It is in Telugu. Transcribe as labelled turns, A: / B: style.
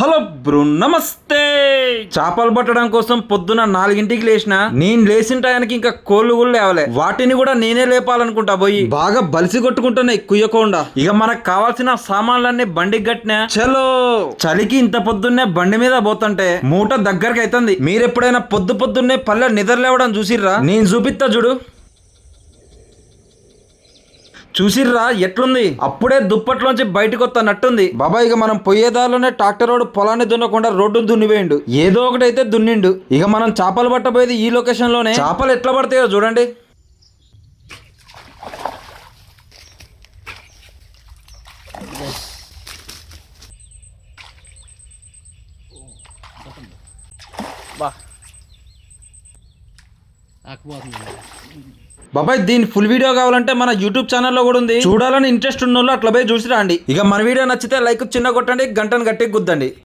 A: హలో బ్రో నమస్తే. చేపలు పట్టడం కోసం పొద్దున నాలుగింటికి లేచిన నేను లేచిన టయానికి ఇంకా కోళ్ళు కూడా లేవలే. వాటిని కూడా నేనే లేపాలనుకుంటా పోయి బాగా బలిసి కొట్టుకుంటున్నాయి కుయ్యకుండా. ఇక మనకు కావాల్సిన సామాన్లన్నీ బండికి కట్టినా. చలో. చలికి ఇంత పొద్దున్నే బండి మీద పోతుంటే మూట దగ్గరకు అవుతుంది మీరు ఎప్పుడైనా పొద్దు పొద్దున్నే పల్లె నిద్ర లేవడం చూసిర్రా? నేను చూపిస్తా చూడు. చూసిర్రా ఎట్లుంది? అప్పుడే దుప్పట్లోంచి బయటకు వస్తున్నట్టుంది బాబా ఇక మనం పోయేదాలోనే ట్రాక్టర్ రోడ్ పొలాన్ని దున్నకుండా రోడ్డు దున్నివేయండు. ఏదో ఒకటి అయితే దున్నిండు. ఇక మనం చేపలు పట్టబోయేది ఈ లొకేషన్లోనే చేపలు ఎట్లా పడతాయో చూడండి. బాబాయ్ దీని ఫుల్ వీడియో కావాలంటే మన యూట్యూబ్ ఛానల్లో కూడా ఉంది. చూడాలని ఇంట్రెస్ట్ ఉన్న వాళ్ళు అట్లా పోయి చూసి రండి ఇక మన వీడియో నచ్చితే లైక్ చిన్న కొట్టండి గంటను గట్టి గుద్దండి.